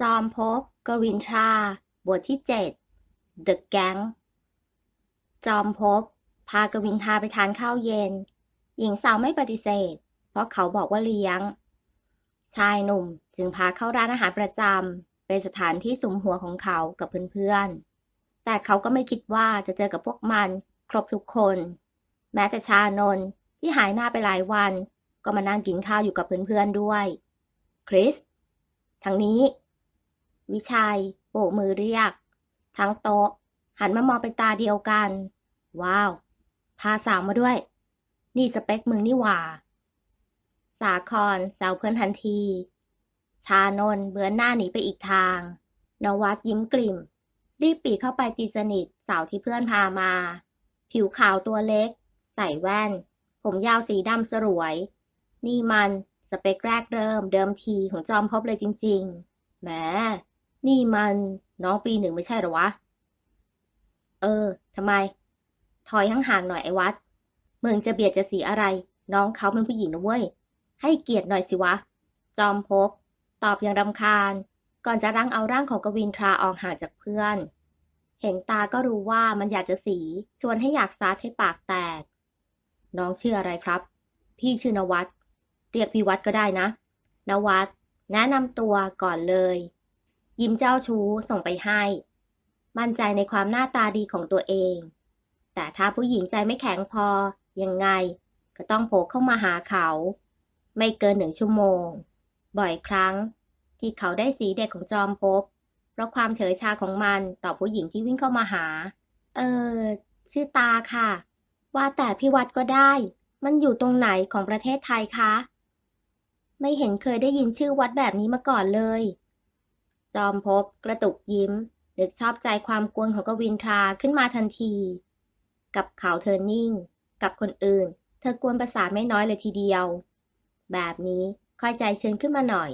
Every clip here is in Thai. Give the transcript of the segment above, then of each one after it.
จอมภพกวินทรา บทที่เจ็ด The Gang จอมภพพากวินทราไปทานข้าวเย็น หญิงสาวไม่ปฏิเสธ เพราะเขาบอกว่าเลี้ยง ชายหนุ่มจึงพาเข้าร้านอาหารประจำเป็นสถานที่สุมหัวของเขากับเพื่อนๆ แต่เขาก็ไม่คิดว่าจะเจอกับพวกมันครบทุกคน แม้แต่ชานนท์ที่หายหน้าไปหลายวัน ก็มานั่งกินข้าวอยู่กับเพื่อนๆด้วย คริสทางนี้ วิชัย โบกมือเรียก ทั้งโต๊ะ หันมามองเป็นตาเดียวกัน ว้าว พาสาวมาด้วย นี่สเปคมึงนี่หว่า สาครแซวเพื่อนทันที ชานนเบือนหน้าหนีไปอีกทาง นวัดยิ้มกลิ่ม รีบปีเข้าไปตีสนิทสาวที่เพื่อนพามา ผิวขาวตัวเล็ก ใส่แว่น ผมยาวสีดำสรวย นี่มันสเปคแรกเริ่มเดิมทีของจอมภพเลยจริง ๆ แหม นี่มันน้องปีหนึ่งไม่ใช่เหรอวะ เออทำไม ถอยห่างๆหน่อยไอ้วัด มึงจะเบียดจะสีอะไร น้องเขาเป็นผู้หญิงนะเว้ย ให้เกียรติหน่อยสิวะ จอมภพตอบอย่างรำคาญ ก่อนจะรั้งเอาร่างของกวินทราออกห่างจากเพื่อน เห็นตาก็รู้ว่ามันอยากจะสี ชวนให้อยากซัดให้ปากแตก น้องชื่ออะไรครับ พี่ชื่อนวัด เรียกพี่วัดก็ได้นะ นวัด แนะนำตัวก่อนเลย ยิ้มเจ้าชู้ส่งไปให้ มั่นใจในความหน้าตาดีของตัวเอง แต่ถ้าผู้หญิงใจไม่แข็งพอ ยังไง ก็ต้องโผล่เข้ามาหาเขา ไม่เกินหนึ่งชั่วโมง บ่อยครั้ง ที่เขาได้สีเด็กของจอมภพเพราะความเฉยชาของมันต่อผู้หญิงที่วิ่งเข้ามาหา เออ ชื่อตาค่ะ ว่าแต่พี่วัดก็ได้ มันอยู่ตรงไหนของประเทศไทยคะ ไม่เห็นเคยได้ยินชื่อวัดแบบนี้มาก่อนเลย จอมภพกระตุกยิ้มนึกชอบใจความกวนของกวินทราขึ้นมาทันที กับเขาเธอนิ่ง กับคนอื่น เธอกวนประสาไม่น้อยเลยทีเดียว แบบนี้ค่อยใจเชื้นขึ้นมาหน่อย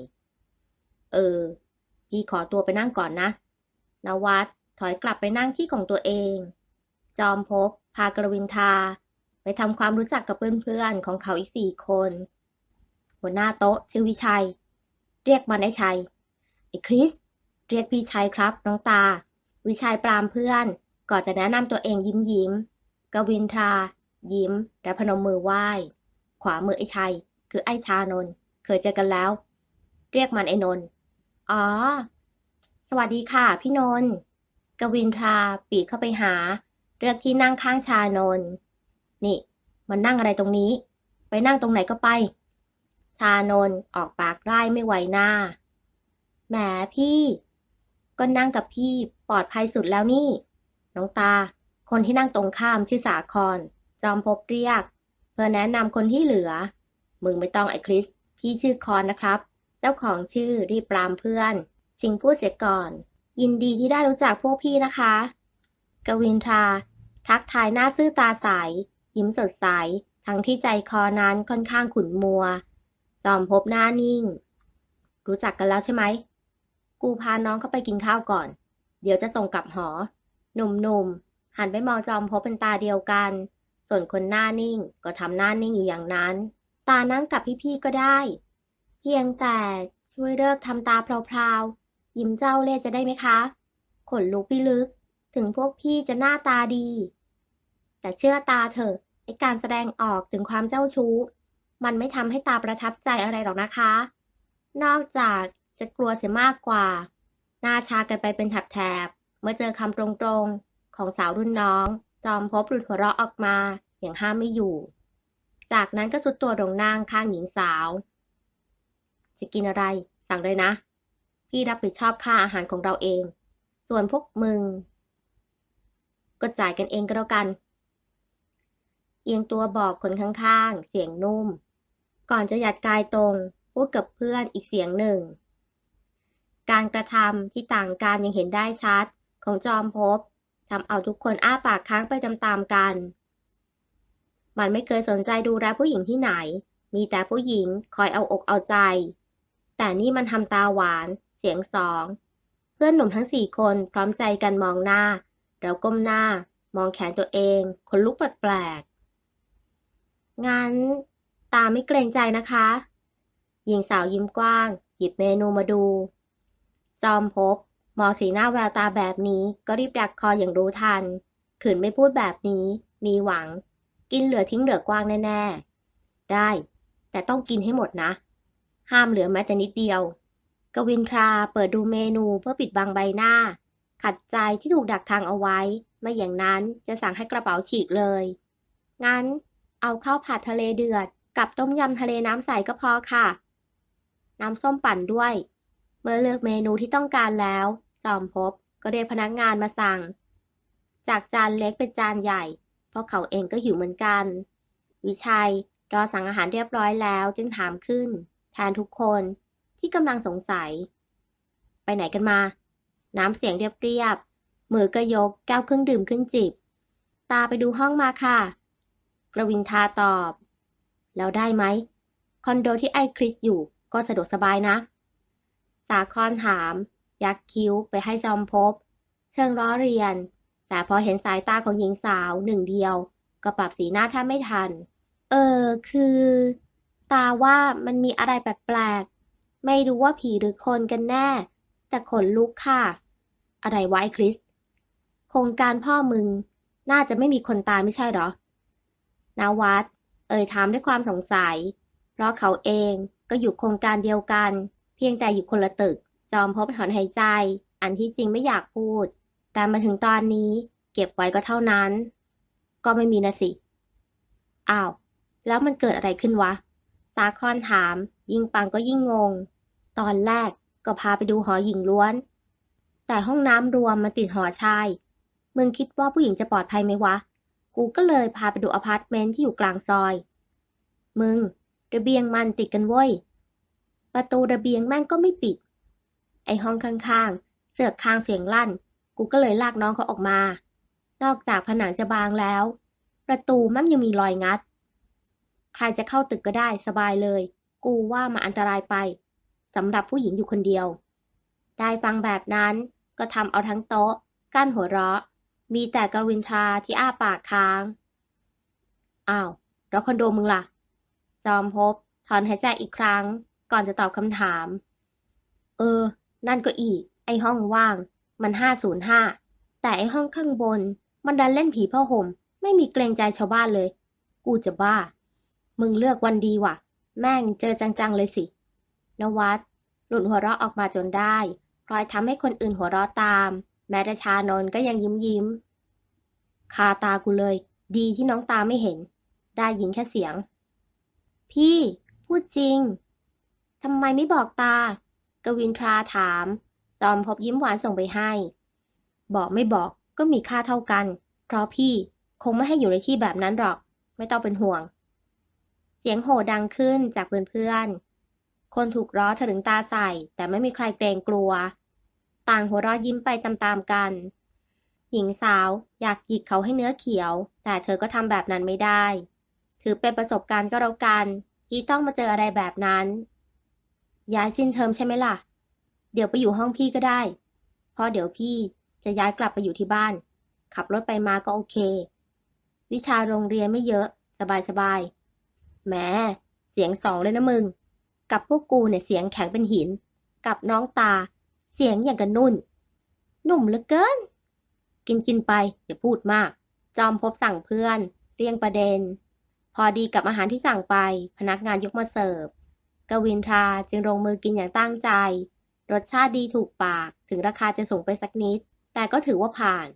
เออ พี่ขอตัวไปนั่งก่อนนะนวัดถอยกลับไปนั่งที่ของตัวเอง จอมภพพากรวินทา ไปทำความรู้จักกับเพื่อนๆของเขาอีกสี่คน หัวหน้าโต๊ะชื่อวิชัย เรียกมันไอ้ชัยไอ้คริส เรียกพี่ชัยครับ น้องตา วิชัยปรามเพื่อน ก่อนจะแนะนำตัวเองยิ้มยิ้ม กวินทรา ยิ้ม และพนมมือไหว้ ขวามือไอ้ชัย คือไอ้ชานน เคยเจอกันแล้ว เรียกมันไอ้นน อ๋อ สวัสดีค่ะ พี่นน กวินทราปีเข้าไปหา เลือกที่นั่งข้างชานน นี่ มันนั่งอะไรตรงนี้ ไปนั่งตรงไหนก็ไป ชานนออกปากไร่ไม่ไหวหน้า แหมพี่ ก็นั่งกับพี่ปลอดภัยสุดแล้วนี่ น้องตา คนที่นั่งตรงข้ามชื่อสาคร จอมภพเรียก เพื่อแนะนำคนที่เหลือ มึงไม่ต้องไอ้คริส พี่ชื่อคอนนะครับ เจ้าของชื่อรีบปรามเพื่อน ชิงพูดเสียก่อน ยินดีที่ได้รู้จักพวกพี่นะคะ กวินทรา ทักทายหน้าซื่อตาใสยิ้มสดใส ทั้งที่ใจคอนั้นค่อนข้างขุ่นมัว จอมภพหน้านิ่ง รู้จักกันแล้วใช่ไหม กูพาน้องเข้าไปกินข้าวก่อน เดี๋ยวจะส่งกลับหอ หนุ่มๆ หันไปมองจอมภพเป็นตาเดียวกัน ส่วนคนหน้านิ่งก็ทำหน้านิ่งอยู่อย่างนั้น ตานั่งกับพี่ๆก็ได้ เพียงแต่ช่วยเลิกทำตาพราวๆยิ้มเจ้าเล่จะได้ไหมคะ ขนลุกพิลึก ถึงพวกพี่จะหน้าตาดี แต่เชื่อตาเถอะไอการแสดงออกถึงความเจ้าชู้ มันไม่ทำให้ตาประทับใจอะไรหรอกนะคะ นอกจาก จะกลัวเสียมากกว่า หน้าชากันไปเป็นแถบๆ เมื่อเจอคำตรงๆ ของสาวรุ่นน้อง จอมพบหลุดหัวเราะออกมาอย่างห้ามไม่อยู่ จากนั้นก็สุดตัวลงนั่งข้างหญิงสาว จะกินอะไร สั่งเลยนะ พี่รับผิดชอบค่าอาหารของเราเอง ส่วนพวกมึง ก็จ่ายกันเองก็แล้วกัน เอียงตัวบอกคนข้างๆ เสียงนุ่ม ก่อนจะหยัดกายตรงพูดกับเพื่อนอีกเสียงหนึ่ง การกระทำที่ต่างกันยังเห็นได้ชัด ของจอมภพทำเอาทุกคนอ้าปากค้างไปตามๆกัน มันไม่เคยสนใจดูแลผู้หญิงที่ไหน มีแต่ผู้หญิงคอยเอาอกเอาใจ แต่นี่มันทำตาหวาน เสียงสอง เพื่อนหนุ่มทั้งสี่คนพร้อมใจกันมองหน้าแล้วก้มหน้า มองแขนตัวเองขนลุกแปลกๆ งั้น ตาไม่เกรงใจนะคะ หญิงสาวยิ้มกว้าง หยิบเมนูมาดู จอมภพมองสีหน้าแววตาแบบนี้ก็รีบดักคออย่างรู้ทัน ขืนไม่พูดแบบนี้ มีหวัง กินเหลือทิ้งเหลือกว้างแน่ๆ ได้ แต่ต้องกินให้หมดนะ ห้ามเหลือแม้แต่นิดเดียว กวินทราเปิดดูเมนูเพื่อปิดบังใบหน้า ขัดใจที่ถูกดักทางเอาไว้ไม่อย่างนั้นจะสั่งให้กระเป๋าฉีกเลย งั้น เอาข้าวผัดทะเลเดือด กับต้มยำทะเลน้ำใสก็พอค่ะ น้ำส้มปั่นด้วย เมื่อเลือกเมนูที่ต้องการแล้ว จอมภพก็เรียกพนักงานมาสั่ง จากจานเล็กเป็นจานใหญ่ เพราะเขาเองก็หิวเหมือนกัน วิชัยรอสั่งอาหารเรียบร้อยแล้วจึงถามขึ้น แทนทุกคนที่กำลังสงสัย ไปไหนกันมา น้ำเสียงเรียบๆมือก็ยกแก้วเครื่องดื่มขึ้นจิบ ตาไปดูห้องมาค่ะกระวินทาตอบ แล้วได้ไหม คอนโดที่ไอ้คริสอยู่ก็สะดวกสบายนะ สาคอนถาม ยักคิ้วไปให้จอมภพเชิงล้อเรียน แต่พอเห็นสายตาของหญิงสาวหนึ่งเดียว ก็ปรับสีหน้าแทบไม่ทัน เออ คือ ตาว่ามันมีอะไรแปลกๆ ไม่รู้ว่าผีหรือคนกันแน่ แต่ขนลุกค่ะ อะไรวะไอ้คริส โครงการพ่อมึง น่าจะไม่มีคนตายไม่ใช่หรอ นาวัดเอ่ยถามด้วยความสงสัย เพราะเขาเองก็อยู่โครงการเดียวกัน เพียงแต่อยู่คนละตึก จอมพบถอนหายใจ อันที่จริงไม่อยากพูด แต่มาถึงตอนนี้เก็บไว้ก็เท่านั้น ก็ไม่มีนะสิ อ้าว แล้วมันเกิดอะไรขึ้นวะ สาคอนถาม ยิ่งปังก็ยิ่งงง ตอนแรกก็พาไปดูหอหญิงล้วน แต่ห้องน้ำรวมมันติดหอชาย มึงคิดว่าผู้หญิงจะปลอดภัยไหมวะ กูก็เลยพาไปดูอพาร์ตเมนต์ที่อยู่กลางซอย มึง ระเบียงมันติดกันเว้ย ประตูระเบียงแม่งก็ไม่ปิด ไอห้องข้างๆ เสือกคางเสียงลั่น กูก็เลยลากน้องเขาออกมา นอกจากผนังจะบางแล้ว ประตูแม่งยังมีรอยงัด ใครจะเข้าตึกก็ได้สบายเลย กูว่ามันอันตรายไปสำหรับผู้หญิงอยู่คนเดียว ได้ฟังแบบนั้นก็ทำเอาทั้งโต๊ะ กั้นหัวเราะ มีแต่กวินทราที่อ้าปากค้าง อ้าวแล้วคอนโดมึงล่ะ จอมภพถอนหายใจอีกครั้ง ก่อนจะตอบคำถาม เออ นั่นก็อีก ไอห้องว่าง มันห้าศูนย์ห้า แต่ไอห้องข้างบน มันดันเล่นผีผ้าห่ม ไม่มีเกรงใจชาวบ้านเลย กูจะบ้า มึงเลือกวันดีว่ะ แม่งเจอจังๆเลยสิ นวัดหลุดหัวเราะออกมาจนได้พลอยทำให้คนอื่นหัวเราะตาม แม้แต่ชานนก็ยังยิ้มยิ้ม คาตากูเลย ดีที่น้องตาไม่เห็น ได้ยินแค่เสียง พี่ พูดจริง ทำไมไม่บอกตา กวินทราถาม จอมพบยิ้มหวานส่งไปให้ บอกไม่บอกก็มีค่าเท่ากัน เพราะพี่คงไม่ให้อยู่ในที่แบบนั้นหรอก ไม่ต้องเป็นห่วง เสียงโห่ดังขึ้นจากเพื่อนๆ คนถูกร้อถลึงตาใส่ แต่ไม่มีใครเกรงกลัว ต่างหัวเราะยิ้มไปตามๆกัน หญิงสาวอยากหยิกเขาให้เนื้อเขียว แต่เธอก็ทำแบบนั้นไม่ได้ ถือเป็นประสบการณ์ก็แล้วกันที่ต้องมาเจออะไรแบบนั้น ย้ายสิ้นเทอมใช่ไหมล่ะ เดี๋ยวไปอยู่ห้องพี่ก็ได้ เพราะเดี๋ยวพี่จะย้ายกลับไปอยู่ที่บ้าน ขับรถไปมาก็โอเค วิชาโรงเรียนไม่เยอะ สบายๆแหมเสียงสองเลยนะมึง กับพวกกูเนี่ยเสียงแข็งเป็นหิน กับน้องตา เสียงอย่างกับนุ่น หนุ่มเหลือเกิน กินกินไป อย่าพูดมาก จอมพบสั่งเพื่อน เรียงประเด็น พอดีกับอาหารที่สั่งไป พนักงานยกมาเสิร์ฟ กวินทราจึงลงมือกินอย่างตั้งใจ รสชาติดีถูกปาก ถึงราคาจะสูงไปสักนิด แต่ก็ถือว่าผ่าน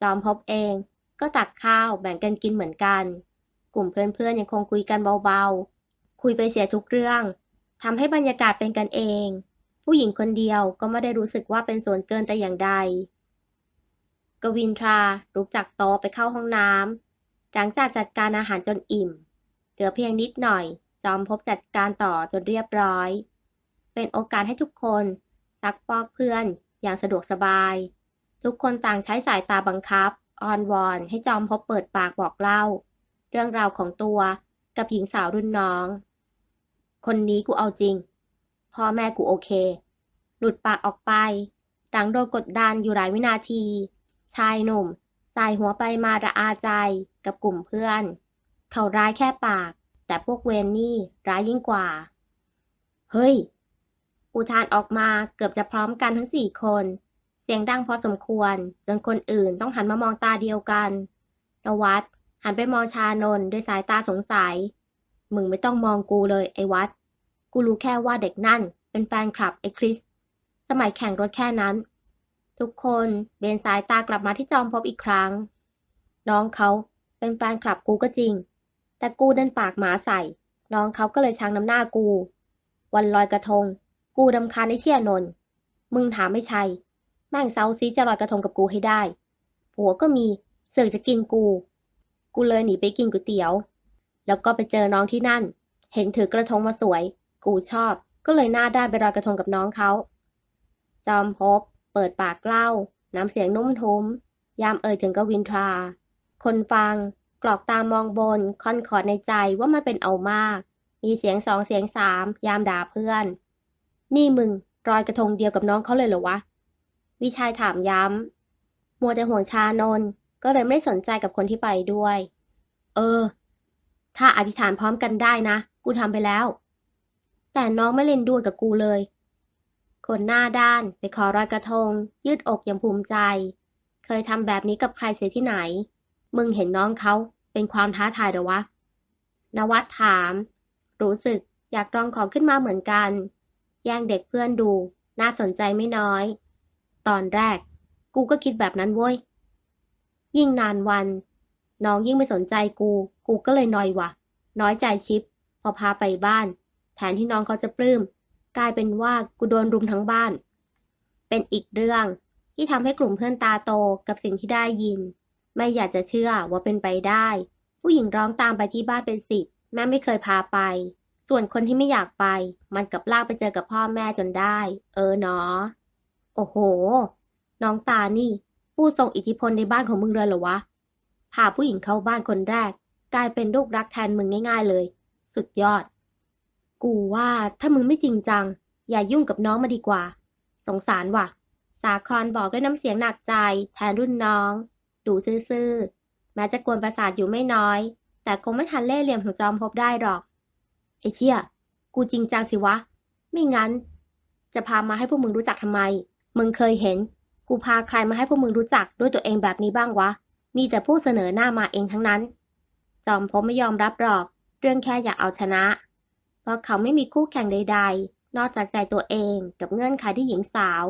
จอมพบเองก็ตักข้าวแบ่งกันกินเหมือนกัน กลุ่มเพื่อนๆยังคงคุยกันเบาๆ คุยไปเสียทุกเรื่องทำให้บรรยากาศเป็นกันเอง ผู้หญิงคนเดียวก็ไม่ได้รู้สึกว่าเป็นส่วนเกินแต่อย่างใด กวินทราลุกจากโต๊ะไปเข้าห้องน้ำหลังจากจัดการอาหารจนอิ่ม เหลือเพียงนิดหน่อย จอมพบจัดการต่อจนเรียบร้อย เป็นโอกาสให้ทุกคนซักฟอกเพื่อนอย่างสะดวกสบาย ทุกคนต่างใช้สายตาบังคับอ้อนวอนให้จอมพบเปิดปากบอกเล่า เรื่องราวของตัวกับหญิงสาวรุ่นน้อง คนนี้กูเอาจริง พ่อแม่กูโอเค หลุดปากออกไปหลังโดนกดดันอยู่หลายวินาที ชายหนุ่มสายหัวไปมาระอาใจกับกลุ่มเพื่อน เขาร้ายแค่ปาก แต่พวกเวนนี่ร้ายยิ่งกว่า เฮ้ย อุทานออกมาเกือบจะพร้อมกันทั้งสี่คน เสียงดังพอสมควร จนคนอื่นต้องหันมามองตาเดียวกันนวัดหันไปมองชานนด้วยสายตาสงสัย มึงไม่ต้องมองกูเลยไอ้วัด กูรู้แค่ว่าเด็กนั่น เป็นแฟนคลับไอ้คริส สมัยแข่งรถแค่นั้น ทุกคนเบนสายตากลับมาที่จอมพบอีกครั้ง น้องเขาเป็นแฟนคลับกูก็จริง แต่กูดันปากหมาใส่ น้องเขาก็เลยชังน้ำหน้ากู วันลอยกระทง กูดำคาญไอ้เชี่ยนน มึงถามไม่ใช่ แม่งเซาซีจะลอยกระทงกับกูให้ได้ ผัวก็มี เสือกจะกินกู กูเลยหนีไปกินก๋วยเตี๋ยว แล้วก็ไปเจอน้องที่นั่น เห็นถือกระทงมาสวย กูชอบ ก็เลยหน้าด้านไปลอยกระทงกับน้องเขา จอมพบ เปิดปากเล่า น้ำเสียงนุ่มทุ้ม ยามเอ่ยถึงกวินทรา คนฟัง กรอกตามองบน คอนคอดในใจว่ามันเป็นเอามาก มีเสียงสองเสียงสามยามด่าเพื่อน นี่มึง รอยกระทงเดียวกับน้องเขาเลยเหรอวะ วิชัยถามย้ำ มัวแต่ห่วงชานนก็เลยไม่ได้สนใจกับคนที่ไปด้วย เออ ถ้าอธิษฐานพร้อมกันได้นะ กูทำไปแล้ว แต่น้องไม่เล่นด้วยกับกูเลย คนหน้าด้านไปขอรอยกระทง ยืดอกอย่างภูมิใจ เคยทำแบบนี้กับใครเสียที่ไหน มึงเห็นน้องเขาเป็นความท้าทายหรอวะ นวัดถาม รู้สึกอยากลองของขึ้นมาเหมือนกัน แย่งเด็กเพื่อนดู น่าสนใจไม่น้อย ตอนแรก กูก็คิดแบบนั้นเว้ย ยิ่งนานวัน น้องยิ่งไม่สนใจกู กูก็เลยนอยวะน้อยใจชิป พอพาไปบ้าน แทนที่น้องเขาจะปลื้ม กลายเป็นว่ากูโดนรุมทั้งบ้าน เป็นอีกเรื่องที่ทำให้กลุ่มเพื่อนตาโตกับสิ่งที่ได้ยิน ไม่อยากจะเชื่อว่าเป็นไปได้ ผู้หญิงร้องตามไปที่บ้านเป็นสิบแม่ไม่เคยพาไป ส่วนคนที่ไม่อยากไป มันกับลากไปเจอกับพ่อแม่จนได้ เออเนาะโอ้โห น้องตานี่ ผู้ทรงอิทธิพลในบ้านของมึงเลยเหรอวะพาผู้หญิงเข้าบ้านคนแรก กลายเป็นลูกรักแทนมึงง่ายๆเลย สุดยอด กูว่าถ้ามึงไม่จริงจัง อย่ายุ่งกับน้องมาดีกว่า สงสารว่ะ สาครบอกด้วยน้ำเสียงหนักใจ แทนรุ่นน้อง ดูซื่อๆแม้จะกวนประสาทอยู่ไม่น้อย แต่คงไม่ทันเล่เหลี่ยมของจอมพบได้หรอกไอเชี่ยกูจริงจังสิวะ ไม่งั้น จะพามาให้พวกมึงรู้จักทำไม มึงเคยเห็น กูพาใครมาให้พวกมึงรู้จักด้วยตัวเองแบบนี้บ้างวะ มีแต่ผู้เสนอหน้ามาเองทั้งนั้น จอมพบไม่ยอมรับหรอก เรื่องแค่อยากเอาชนะ เพราะเขาไม่มีคู่แข่งใด ๆ นอกจากใจตัวเองกับเงื่อนไขที่หญิงสาว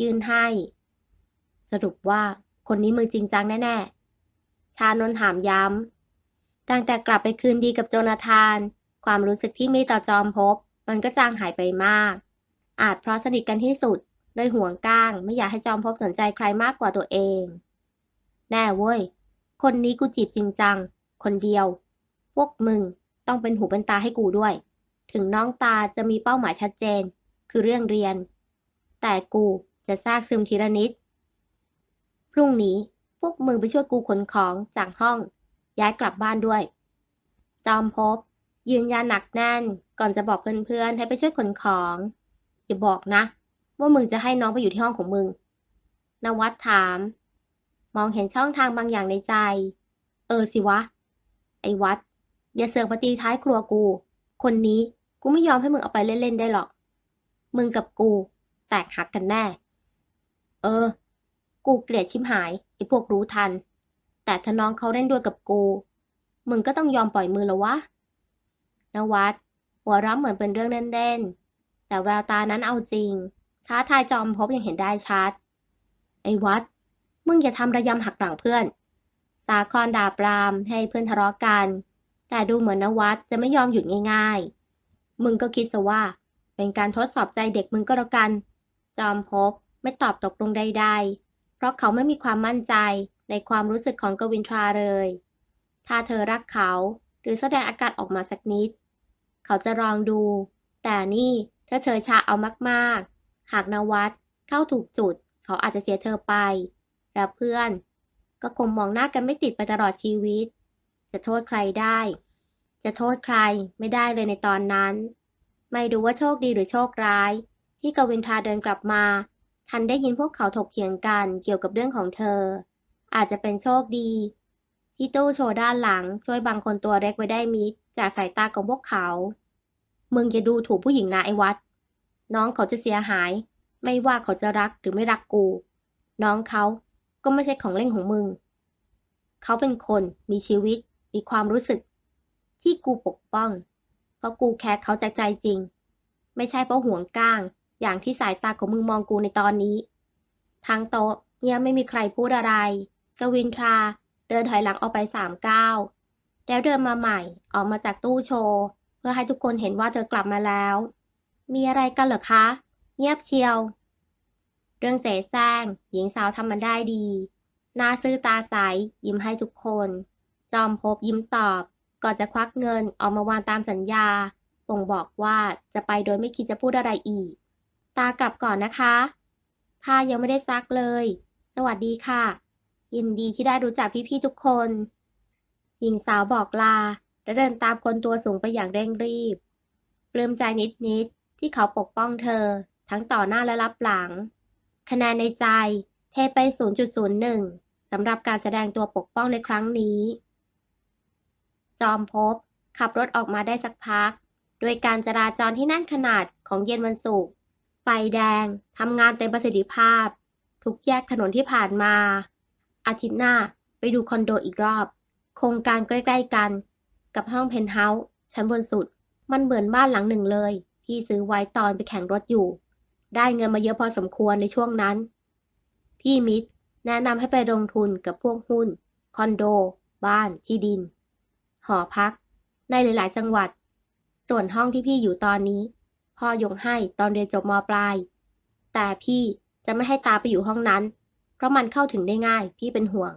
ยื่นให้ สรุปว่า คนนี้มือจริงจังแน่ๆ ชานนถามย้ำตั้งแต่กลับไปคืนดีกับโจนาธาน ความรู้สึกที่มีต่อจอมพบ มันก็จางหายไปมาก อาจเพราะสนิทกันที่สุดโดยห่วงก้างไม่อยากให้จอมพบสนใจใครมากกว่าตัวเอง แน่เว้ย คนนี้กูจีบจริงจัง คนเดียว พวกมึงต้องเป็นหูเป็นตาให้กูด้วย ถึงน้องตาจะมีเป้าหมายชัดเจน คือเรื่องเรียน แต่กูจะซากซึมทีละนิด พรุ่งนี้พวกมึงไปช่วยกูขนของจากห้อง ย้ายกลับบ้านด้วย จอมพบ ยืนยันหนักแน่น ก่อนจะบอกเพื่อนๆให้ไปช่วยขนของอย่าบอกนะ ว่ามึงจะให้น้องไปอยู่ที่ห้องของมึง นวัดถาม มองเห็นช่องทางบางอย่างในใจ เออสิวะ ไอ้วัด อย่าเสือกมาตีท้ายครัวกู คนนี้กูไม่ยอมให้มึงเอาไปเล่นๆได้หรอก มึงกับกู แตกหักกันแน่ เออ กูเกลียดชิมหายไอ้พวกรู้ทัน แต่ถ้าน้องเขาเล่นด้วยกับกู มึงก็ต้องยอมปล่อยมือแล้ววะนวัดหัวเราะเหมือนเป็นเรื่องเล่นๆ แต่แววตานั้นเอาจริง ท้าทายจอมพบยังเห็นได้ชัด ไอ้วัด มึงอย่าทำระยำหักหลังเพื่อน สาครด่าปรามให้เพื่อนทะเลาะกัน แต่ดูเหมือนนวัดจะไม่ยอมหยุดง่าย ๆ มึงก็คิดซะว่า เป็นการทดสอบใจเด็กมึงก็แล้วกัน จอมพบไม่ตอบตกลงใดๆ เพราะเขาไม่มีความมั่นใจในความรู้สึกของกวินทราเลย ถ้าเธอรักเขาหรือแสดงอาการออกมาสักนิด เขาจะลองดู แต่นี่ถ้าเธอชาเอามากๆ หากนวัดเข้าถูกจุด เขาอาจจะเสียเธอไป และเพื่อน ก็คงมองหน้ากันไม่ติดไปตลอดชีวิต จะโทษใครได้ จะโทษใครไม่ได้เลยในตอนนั้น ไม่รู้ว่าโชคดีหรือโชคร้าย ที่กวินทราเดินกลับมา ทันได้ยินพวกเขาถกเถียงกันเกี่ยวกับเรื่องของเธอ อาจจะเป็นโชคดีที่ตู้โชว์ด้านหลังช่วยบังคนตัวเล็กไว้ได้มิดจากสายตาของพวกเขา มึงจะดูถูกผู้หญิงนะไอ้วัด น้องเขาจะเสียหาย ไม่ว่าเขาจะรักหรือไม่รักกู น้องเขาก็ไม่ใช่ของเล่นของมึง เขาเป็นคนมีชีวิต มีความรู้สึก ที่กูปกป้อง เพราะกูแคร์เขาจากใจจริง ไม่ใช่เพราะห่วงก้าง อย่างที่สายตาของมึงมองกูในตอนนี้ ทางโต๊ะเงียบไม่มีใครพูดอะไร กวินทราเดินถอยหลังออกไปสามก้าว แล้วเดินมาใหม่ออกมาจากตู้โชว์ เพื่อให้ทุกคนเห็นว่าเธอกลับมาแล้ว มีอะไรกันเหรอคะ เงียบเชียว เรื่องเสแสร้งหญิงสาวทำมันได้ดี หน้าซื่อตาใสยิ้มให้ทุกคน จอมภพยิ้มตอบ ก่อนจะควักเงินออกมาวางตามสัญญาบ่งบอกว่าจะไปโดยไม่คิดจะพูดอะไรอีก ตากลับก่อนนะคะผ้ายังไม่ได้ซักเลย สวัสดีค่ะ ยินดีที่ได้รู้จักพี่ๆทุกคน หญิงสาวบอกลา และเดินตามคนตัวสูงไปอย่างเร่งรีบปลื้มใจนิดๆที่เขาปกป้องเธอ ทั้งต่อหน้าและรับหลัง คะแนนในใจเทไป 0.01 สำหรับการแสดงตัวปกป้องในครั้งนี้ จอมภพขับรถออกมาได้สักพัก โดยการจราจรที่แน่นขนาดของเย็นวันศุกร์ ไฟแดง ทำงานเต็มประสิทธิภาพ ทุกแยกถนนที่ผ่านมา อาทิตย์หน้าไปดูคอนโดอีกรอบ โครงการใกล้ๆกัน กับห้องเพนท์เฮาส์ชั้นบนสุด มันเหมือนบ้านหลังหนึ่งเลย ที่ซื้อไว้ตอนไปแข่งรถอยู่ ได้เงินมาเยอะพอสมควรในช่วงนั้น พี่มิตรแนะนำให้ไปลงทุนกับพวกหุ้น คอนโด บ้าน ที่ดิน หอพัก ในหลายๆ จังหวัด ส่วนห้องที่พี่อยู่ตอนนี้ พ่อยกให้ตอนเรียนจบมปลาย แต่พี่จะไม่ให้ตาไปอยู่ห้องนั้น เพราะมันเข้าถึงได้ง่าย พี่เป็นห่วง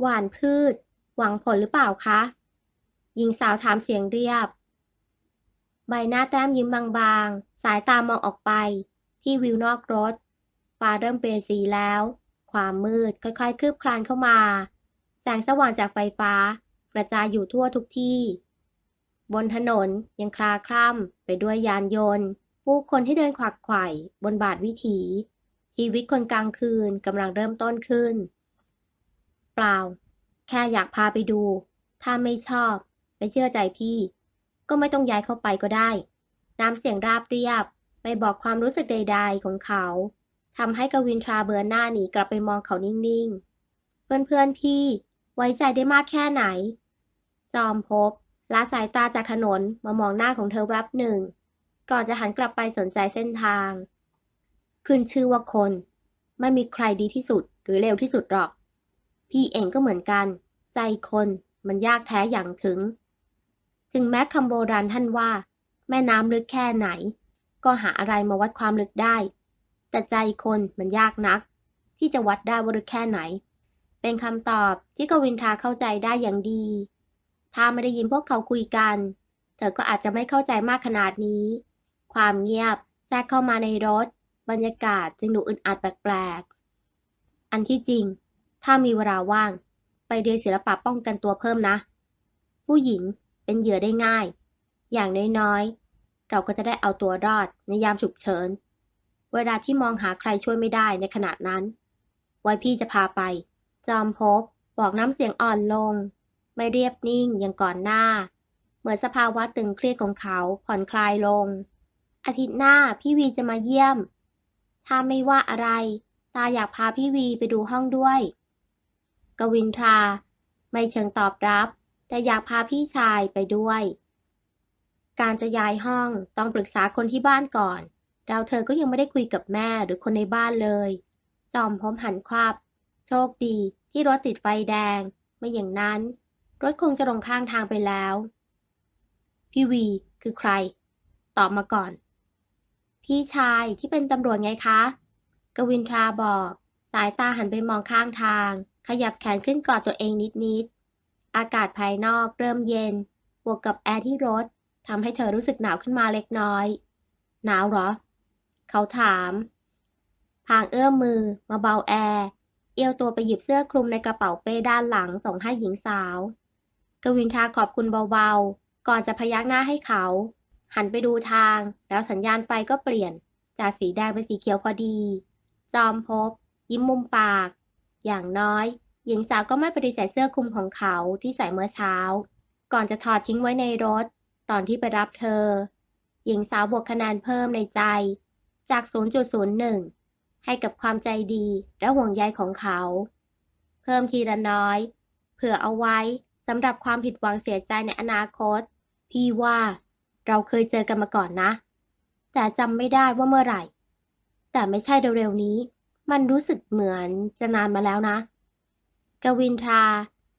หวานพืช หวังผลหรือเปล่าคะหญิงสาวถามเสียงเรียบ ใบหน้าแต้มยิ้มบางๆ สายตามองออกไป ที่วิวนอกรถ ฟ้าเริ่มเปลี่ยนสีแล้ว ความมืดค่อยๆ คืบคลานเข้ามา แสงสว่างจากไฟฟ้ากระจายอยู่ทั่วทุกที่ บนถนนยังคลาคล่ำไปด้วยยานยนต์ ผู้คนที่เดินขวักไขว่บนบาทวิถี ชีวิตคนกลางคืนกำลังเริ่มต้นขึ้น เปล่า แค่อยากพาไปดู ถ้าไม่ชอบ ไม่เชื่อใจพี่ ก็ไม่ต้องย้ายเข้าไปก็ได้ น้ำเสียงราบเรียบไปบอกความรู้สึกใด ๆ ของเขาทำให้กวินทราเบือนหน้าหนีกลับไปมองเขานิ่งๆ เพื่อนๆพี่ ไว้ใจได้มากแค่ไหน จอมภพ ละสายตาจากถนนมามองหน้าของเธอแวบหนึ่ง ก่อนจะหันกลับไปสนใจเส้นทาง ขึ้นชื่อว่าคน ไม่มีใครดีที่สุดหรือเร็วที่สุดหรอก พี่เองก็เหมือนกัน ใจคนมันยากแท้อย่างถึง ถึงแม้คำโบราณท่านว่า แม่น้ำลึกแค่ไหน ก็หาอะไรมาวัดความลึกได้ แต่ใจคนมันยากนัก ที่จะวัดได้ว่าลึกแค่ไหน เป็นคำตอบที่กวินทาเข้าใจได้อย่างดี ถ้าไม่ได้ยินพวกเขาคุยกัน เธอก็อาจจะไม่เข้าใจมากขนาดนี้ ความเงียบแทรกเข้ามาในรถ บรรยากาศจึงดูอึดอัดแปลกๆ อันที่จริง ถ้ามีเวลาว่าง ไปเรียนศิลปะป้องกันตัวเพิ่มนะ ผู้หญิงเป็นเหยื่อได้ง่าย อย่างน้อยๆ เราก็จะได้เอาตัวรอดในยามฉุกเฉิน เวลาที่มองหาใครช่วยไม่ได้ในขณะนั้น ไว้พี่จะพาไป จอมภพบอกน้ำเสียงอ่อนลง ไม่เรียบนิ่งอย่างก่อนหน้า เหมือนสภาวะตึงเครียดของเขาผ่อนคลายลง อาทิตย์หน้าพี่วีจะมาเยี่ยม ถ้าไม่ว่าอะไร ตาอยากพาพี่วีไปดูห้องด้วย กวินทราไม่เชิงตอบรับ แต่อยากพาพี่ชายไปด้วย การจะย้ายห้องต้องปรึกษาคนที่บ้านก่อน เราเธอก็ยังไม่ได้คุยกับแม่หรือคนในบ้านเลย จอมพร้อมหันควับ โชคดีที่รถติดไฟแดง ไม่อย่างนั้น รถคงจะลงข้างทางไปแล้ว พี่วีคือใคร ตอบมาก่อน พี่ชายที่เป็นตำรวจไงคะ กวินทราบอก สายตาหันไปมองข้างทาง ขยับแขนขึ้นกอดตัวเองนิดๆ อากาศภายนอกเริ่มเย็น บวกกับแอร์ที่รถทำให้เธอรู้สึกหนาวขึ้นมาเล็กน้อย หนาวเหรอ เขาถามพางเอื้อมมือมาเบาแอร์ เอี้ยวตัวไปหยิบเสื้อคลุมในกระเป๋าเป้ด้านหลังส่งให้หญิงสาว กวินทาขอบคุณเบาๆ ก่อนจะพยักหน้าให้เขา หันไปดูทาง แล้วสัญญาณไฟก็เปลี่ยน จากสีแดงเป็นสีเขียวพอดี จอมภพยิ้มมุมปาก อย่างน้อย หญิงสาวก็ไม่ปฏิเสธเสื้อคลุมของเขาที่ใส่เมื่อเช้า ก่อนจะถอดทิ้งไว้ในรถ ตอนที่ไปรับเธอ หญิงสาวบวกคะแนนเพิ่มในใจ จาก 0.01 ให้กับความใจดีและห่วงใยของเขา เพิ่มทีละน้อย เผื่อเอาไว้ สำหรับความผิดหวังเสียใจในอนาคต พี่ว่า เราเคยเจอกันมาก่อนนะ แต่จำไม่ได้ว่าเมื่อไหร่ แต่ไม่ใช่เร็วๆนี้ มันรู้สึกเหมือนจะนานมาแล้วนะ กวินทรา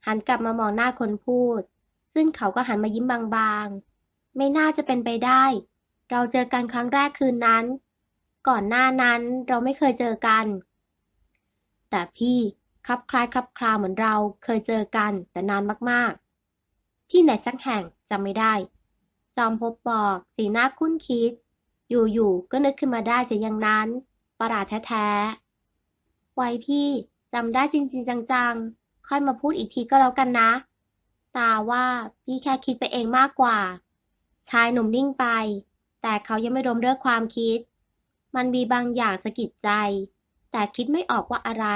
หันกลับมามองหน้าคนพูด ซึ่งเขาก็หันมายิ้มบางๆ ไม่น่าจะเป็นไปได้ เราเจอกันครั้งแรกคืนนั้น ก่อนหน้านั้นเราไม่เคยเจอกัน แต่พี่ คลับคล้ายคลับคลาเหมือนเราเคยเจอกันแต่นานมากๆ ที่ไหนสักแห่งจำไม่ได้ จอมพบบอกสีหน้าคุ้นคิด อยู่ๆก็นึกขึ้นมาได้เสียอย่างนั้น ประหลาดแท้ๆไว้พี่จำได้จริงๆ จังๆ ค่อยมาพูดอีกทีก็แล้วกันนะ ตาว่าพี่แค่คิดไปเองมากกว่า ชายหนุ่มนิ่งไป แต่เขายังไม่รวมเลิกความคิด มันมีบางอย่างสะกิดใจ แต่คิดไม่ออกว่าอะไร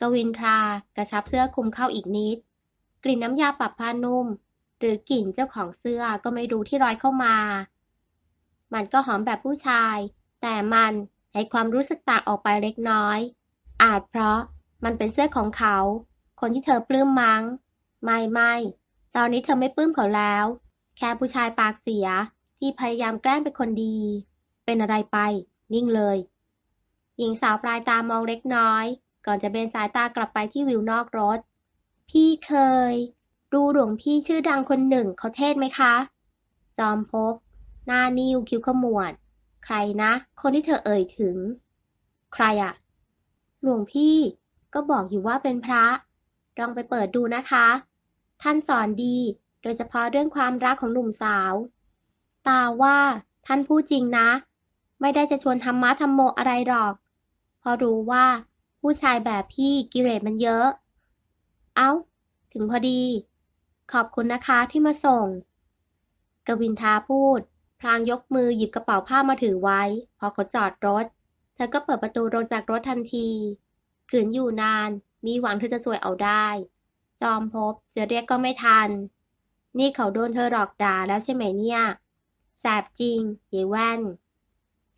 กวินทรากระชับเสื้อคลุมเข้าอีกนิด กลิ่นน้ำยาปรับผ้านุ่ม หรือกลิ่นเจ้าของเสื้อก็ไม่รู้ที่ร้อยเข้ามา มันก็หอมแบบผู้ชาย แต่มันให้ความรู้สึกต่างออกไปเล็กน้อย อาจเพราะมันเป็นเสื้อของเขา คนที่เธอปลื้มมั้ง ไม่ไม่ตอนนี้เธอไม่ปลื้มเขาแล้ว แค่ผู้ชายปากเสียที่พยายามแกล้งเป็นคนดี เป็นอะไรไป นิ่งเลย หญิงสาวปลายตามองเล็กน้อย ก่อนจะเบนสายตากลับไปที่วิวนอกรถ พี่เคย ดูหลวงพี่ชื่อดังคนหนึ่งเขาเทศไหมคะ จอมพบ หน้านิ้วคิ้วขมวด ใครนะ คนที่เธอเอ่ยถึง ใครอะหลวงพี่ก็บอกอยู่ว่าเป็นพระ ลองไปเปิดดูนะคะ ท่านสอนดี โดยเฉพาะเรื่องความรักของหนุ่มสาว ตาว่าท่านพูดจริงนะ ไม่ได้จะชวนธรรมะธรรมโมอะไรหรอกพราะรู้ว่า ผู้ชายแบบพี่กิเลสมันเยอะ เอ้า ถึงพอดี ขอบคุณนะคะที่มาส่ง กวินทาพูด พลางยกมือหยิบกระเป๋าผ้ามาถือไว้ พอเขาจอดรถ เธอก็เปิดประตูลงจากรถทันทีขืนอยู่นาน มีหวังเธอจะสวยเอาได้ จอมพบจะเรียกก็ไม่ทัน นี่เขาโดนเธอหลอกด่าแล้วใช่ไหมเนี่ยแสบจริงยายแว่น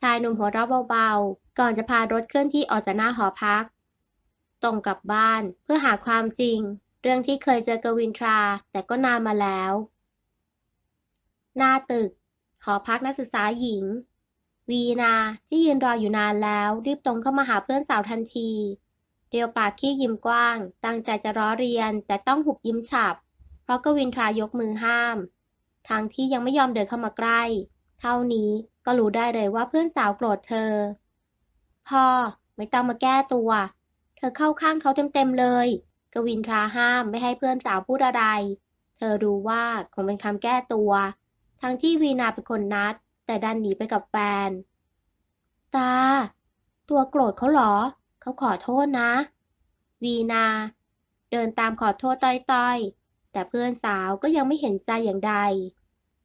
ชายหนุ่มหัวเราะเบาๆ ก่อนจะพารถเคลื่อนที่ออกจากหน้าหอพัก ตรงกลับบ้าน เพื่อหาความจริง เรื่องที่เคยเจอกวินทราแต่ก็นานมาแล้ว หน้าตึก หอพักนักศึกษาหญิง วีนาที่ยืนรออยู่นานแล้ว รีบตรงเข้ามาหาเพื่อนสาวทันที เรียวปากขี้ยิ้มกว้าง ตั้งใจจะล้อเรียนแต่ต้องหุบยิ้มฉับ เพราะกวินทรายกมือห้าม ทางที่ยังไม่ยอมเดินเข้ามาใกล้ เท่านี้ก็รู้ได้เลยว่าเพื่อนสาวโกรธเธอ พ่อไม่ต้องมาแก้ตัว เธอเข้าข้างเขาเต็มๆเลย กวินทราห้ามไม่ให้เพื่อนสาวพูดอะไร เธอรู้ว่าคงเป็นคำแก้ตัว ทั้งที่วีนาเป็นคนนัด แต่ดันหนีไปกับแฟน ตา ตัวโกรธเขาเหรอ เขาขอโทษนะ วีนา เดินตามขอโทษต้อยๆ แต่เพื่อนสาวก็ยังไม่เห็นใจอย่างใด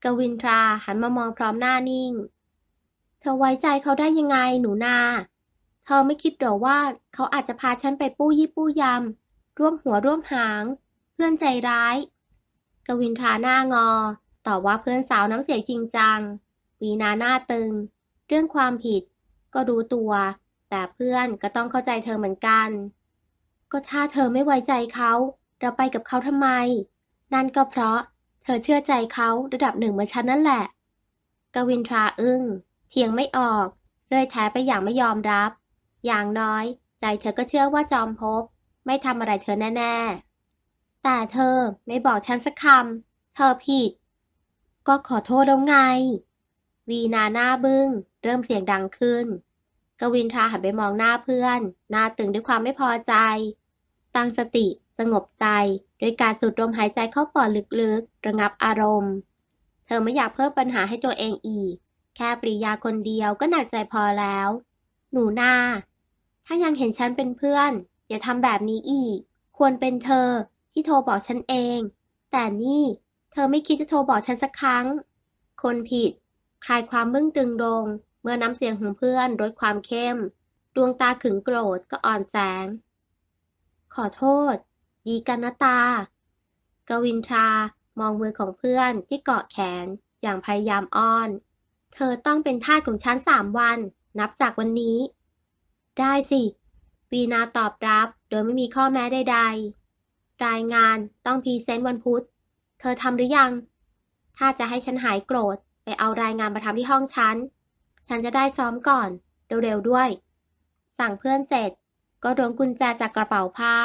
กวินทราหันมามองพร้อมหน้านิ่ง เธอไว้ใจเขาได้ยังไงหนูนา เธอไม่คิดหรอว่าเขาอาจจะพาฉันไปปู้ยี่ปู้ยำ ร่วมหัวร่วมหาง เพื่อนใจร้าย กวินทราหน้างอต่อว่าเพื่อนสาวน้ำเสียงจริงจัง วีนาหน้าตึง เรื่องความผิด ก็รู้ตัว แต่เพื่อนก็ต้องเข้าใจเธอเหมือนกัน ก็ถ้าเธอไม่ไว้ใจเขาเราไปกับเขาทำไม นั่นก็เพราะ เธอเชื่อใจเขาระดับหนึ่งเหมือนฉันนั่นแหละ กวินทราอึ้งเถียงไม่ออก เลยแท้ไปอย่างไม่ยอมรับ อย่างน้อย ใจเธอก็เชื่อว่าจอมภพไม่ทำอะไรเธอแน่ ๆ แต่เธอไม่บอกฉันสักคำ เธอผิด ก็ขอโทษแล้วไง วีนาหน้าบึ้ง เริ่มเสียงดังขึ้น กวินทราหันไปมองหน้าเพื่อน หน้าตึงด้วยความไม่พอใจ ตั้งสติสงบใจด้วยการสูดลมหายใจเข้าปอดลึกๆ ระงับอารมณ์ เธอไม่อยากเพิ่มปัญหาให้ตัวเองอีก แค่ปริยาคนเดียวก็หนักใจพอแล้ว หนูนา ถ้ายังเห็นฉันเป็นเพื่อน อย่าทำแบบนี้อีก ควรเป็นเธอที่โทรบอกฉันเอง แต่นี่เธอไม่คิดจะโทรบอกฉันสักครั้ง คนผิด คลายความมึงตึงลง เมื่อน้ำเสียงของเพื่อนลดความเข้ม ดวงตาขึงโกรธก็อ่อนแสง ขอโทษ ดีกันนะตา กวินทรามองมือของเพื่อนที่เกาะแขนอย่างพยายามอ้อน เธอต้องเป็นทาสของฉันสามวัน นับจากวันนี้ ได้สิ วีนาตอบรับโดยไม่มีข้อแม้ใดๆ รายงานต้องพรีเซนต์วันพุธ เธอทำหรือยัง ถ้าจะให้ฉันหายโกรธ ไปเอารายงานมาทำที่ห้องฉัน ฉันจะได้ซ้อมก่อน เร็วๆด้วย สั่งเพื่อนเสร็จ ก็ล้วงกุญแจจากกระเป๋าผ้า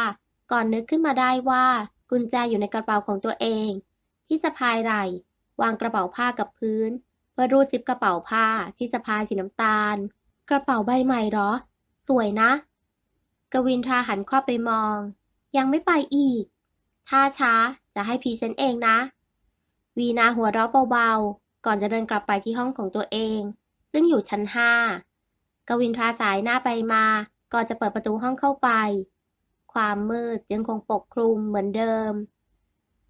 ก่อนนึกขึ้นมาได้ว่ากุญแจอยู่ในกระเป๋าของตัวเอง ที่สะพายไหล่วางกระเป๋าผ้ากับพื้นเพื่อรูดซิปกระเป๋าผ้าที่สะพายสีน้ำตาล กระเป๋าใบใหม่หรอ สวยนะ กวินทราหันข้อไปมอง ยังไม่ไปอีก ถ้าช้าจะให้พรีเซนต์เองนะ วีนาหัวเราะเบาๆ ก่อนจะเดินกลับไปที่ห้องของตัวเอง ซึ่งอยู่ชั้นห้ากวินทราสายหน้าไปมา ก่อนจะเปิดประตูห้องเข้าไป ความมืดยังคงปกคลุมเหมือนเดิม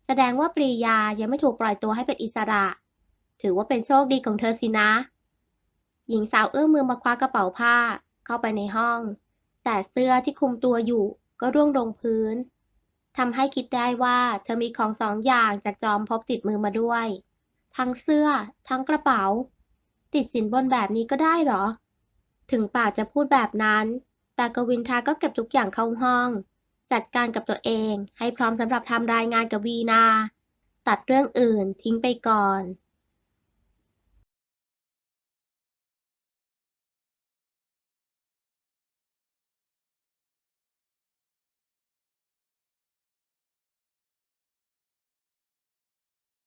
แสดงว่าปรียายังไม่ถูกปล่อยตัวให้เป็นอิสระ ถือว่าเป็นโชคดีของเธอสินะ หญิงสาวเอื้อมมือมาคว้ากระเป๋าผ้า เข้าไปในห้อง แต่เสื้อที่คลุมตัวอยู่ก็ร่วงลงพื้นทำให้คิดได้ว่าเธอมีของสองอย่างจากจอมพบติดมือมาด้วย ทั้งเสื้อ ทั้งกระเป๋า ติดสินบนแบบนี้ก็ได้หรอ ถึงป่าจะพูดแบบนั้น แต่กวินทราก็เก็บทุกอย่างเข้าห้อง จัดการกับตัวเองให้พร้อมสำหรับทำรายงานกับวีนา ตัดเรื่องอื่นทิ้งไปก่อน